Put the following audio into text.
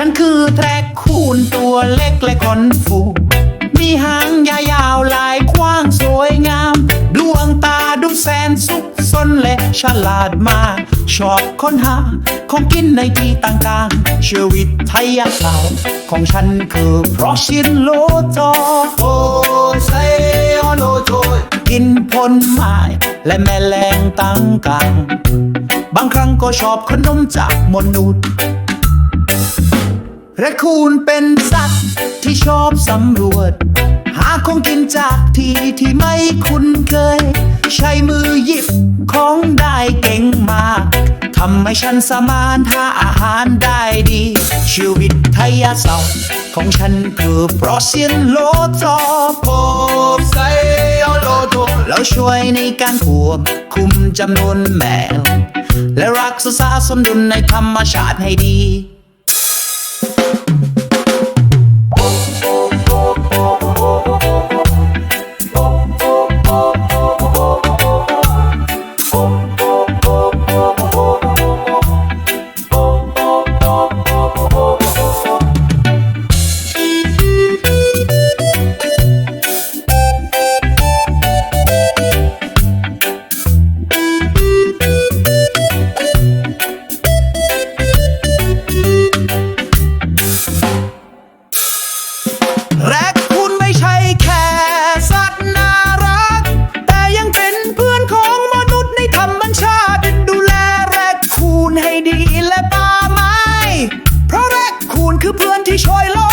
ฉันคือแทรกคูนตัวเล็กและคอนฟู มีหางยาวๆลายกว้างสวยงาม ดวงตาดูแสนสุขสนและฉลาดมาก ชอบค้นหา ของกินในที่ต่างๆชื่อวิทยาศาสตร์ของฉันคือเพราะชินโลจอโอไซอโลโจยกินผลไม้และแมลงต่างๆบางครั้งก็ชอบขนมจากมนุษย์ และคูนเป็นสัตว์ที่ชอบสำรวจ หาของกินจากที่ที่ไม่คุ้นเคย ใช้มือหยิบของได้เก่งมากทำให้ฉันสามารถหาอาหารได้ดี ชีวิตไทยาศาสตร์ของฉันคือเพราะเซียนโลจอโพบไซโอโลโจแล้วช่วยในการควบคุมจำนวนแมว และรักษาสมดุลในธรรมชาติให้ดี แ